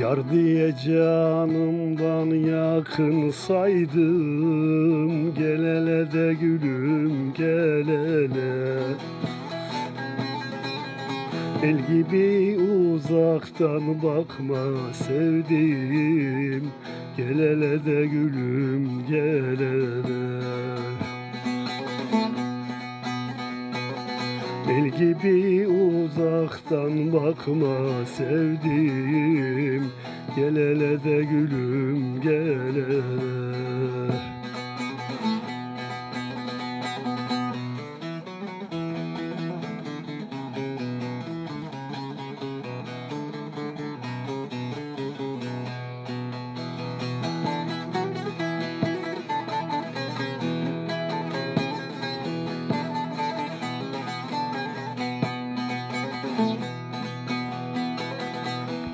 Yar diye canımdan yakın saydım. Gel hele de gülüm gel hele. El gibi uzaktan bakma sevdiğim. Gel hele de gülüm gel hele. El gibi uzaktan bakma sevdiğim Gel hele de gülüm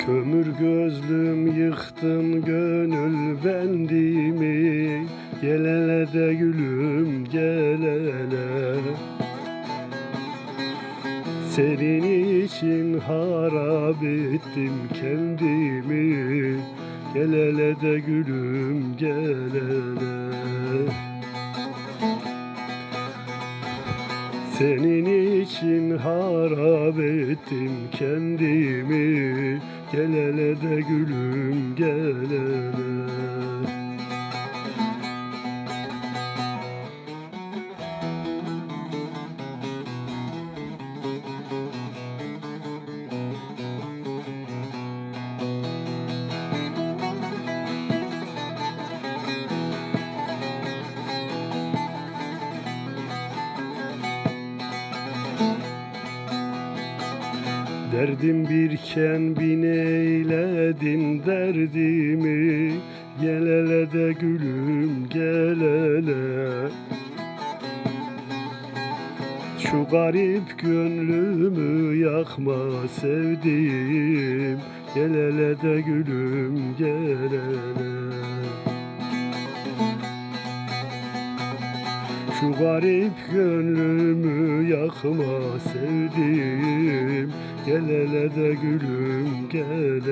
Kömür gözlüm yıktın gönül bendimi. Gel hele de gülüm gel hele. Senin için harap ettim kendimi. Gel hele de gülüm gel hele Senin için harap ettim kendimi. Gel hele de gülüm gel Derdim birken bin eyledin derdimi. Gel hele de gülüm gel Şu garip gönlümü yakma sevdiğim. Gel hele de gülüm gel Şu garip gönlümü yakma sevdiğim. Gel hele de gülüm gel